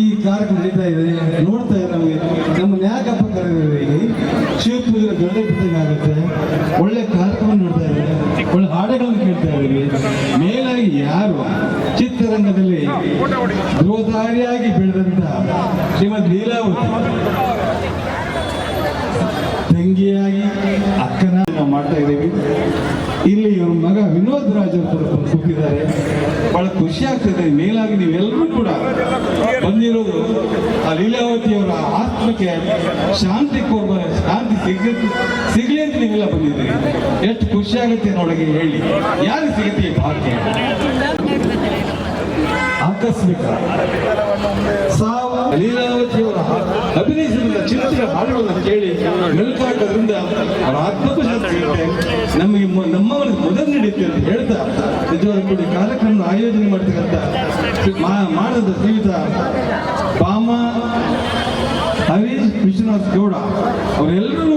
ಈ ಕಾರ್ಯಕ್ರಮ ನಡೀತಾ ಇದೆ. ನೋಡ್ತಾ ಇದೆ ನಮಗೆ ನಮ್ಮ ನ್ಯಾಯಕಪ್ಪ ಕರೆದಿದೆ ಶಿವಪೂಜೆ ದೊಡ್ಡ ಪುಸ್ತಕ ಆಗುತ್ತೆ. ಒಳ್ಳೆ ಕಾರ್ಯಕ್ರಮ ನೋಡ್ತಾ ಇದ್ದಾರೆ ಒಳ್ಳೆ ಹಾಡುಗಳನ್ನು ಕೇಳ್ತಾ ಇದ್ದೀವಿ. ಮೇಲಾಗಿ ಯಾರು ಚಿತ್ರರಂಗದಲ್ಲಿ ಧ್ರುವಧಾರಿಯಾಗಿ ಬೆಳೆದಂತ ಶ್ರೀಮದ್ ಲೀಲಾವತಿ? ತಂಗಿಯಾಗಿ ಅಕ್ಕನ ಮಾಡ್ತಾ ಇದ್ದೀವಿ. ಇಲ್ಲಿ ಇವ್ರ ಮಗ ವಿನೋದ್ ರಾಜ್ ಅವರು ಕೂತಿದ್ದಾರೆ. ಬಹಳ ಖುಷಿ ಆಗ್ತದೆ. ಮೇಲಾಗಿ ನೀವೆಲ್ಲರೂ ಕೂಡ ಬಂದಿರೋದು ಆ ಲೀಲಾವತಿಯವರ ಆತ್ಮಕ್ಕೆ ಶಾಂತಿ ಕೊಡುವ ಶಾಂತಿ ಸಿಗ ಸಿಗ್ಲಿ ಅಂತ ನೀವೆಲ್ಲ ಬಂದಿದ್ದೀರಿ. ಎಷ್ಟು ಖುಷಿ ಆಗುತ್ತೆ ನೋಡಗೆ ಹೇಳಿ. ಯಾರು ಸಿಗುತ್ತೆ ಭಾಗ್ಯ? ಆಕಸ್ಮಿಕ. ಸಾವ ಲೀಲಾವತಿಯವರ ಅಭಿನಯಿಸಿದ ಚಿತ್ರ ಹಾಡುಗಳನ್ನು ಕೇಳಿ ಮೆಲ್ಕಾಟದಿಂದ ಅವರ ಆತ್ಮಕ ಶಾಂತಿ ಸಿಗುತ್ತೆ ನಮಗೆ ನಮ್ಮವರಿಗೆ ನಮ್ಮವರ ಮೊದಲು ನೀಡುತ್ತೆ ಅಂತ ಹೇಳ್ತಾ ನಿಜವಾದ ಕೂಡ ಕಾರ್ಯಕ್ರಮ ಆಯೋಜನೆ ಮಾಡ್ತಕ್ಕಂಥ ಮಾಡದ ಜೀವಿತ ಬಾಮ ಹರೀಶ್ ವಿಶ್ವನಾಥ್ ಗೌಡ, ಅವರೆಲ್ಲರೂ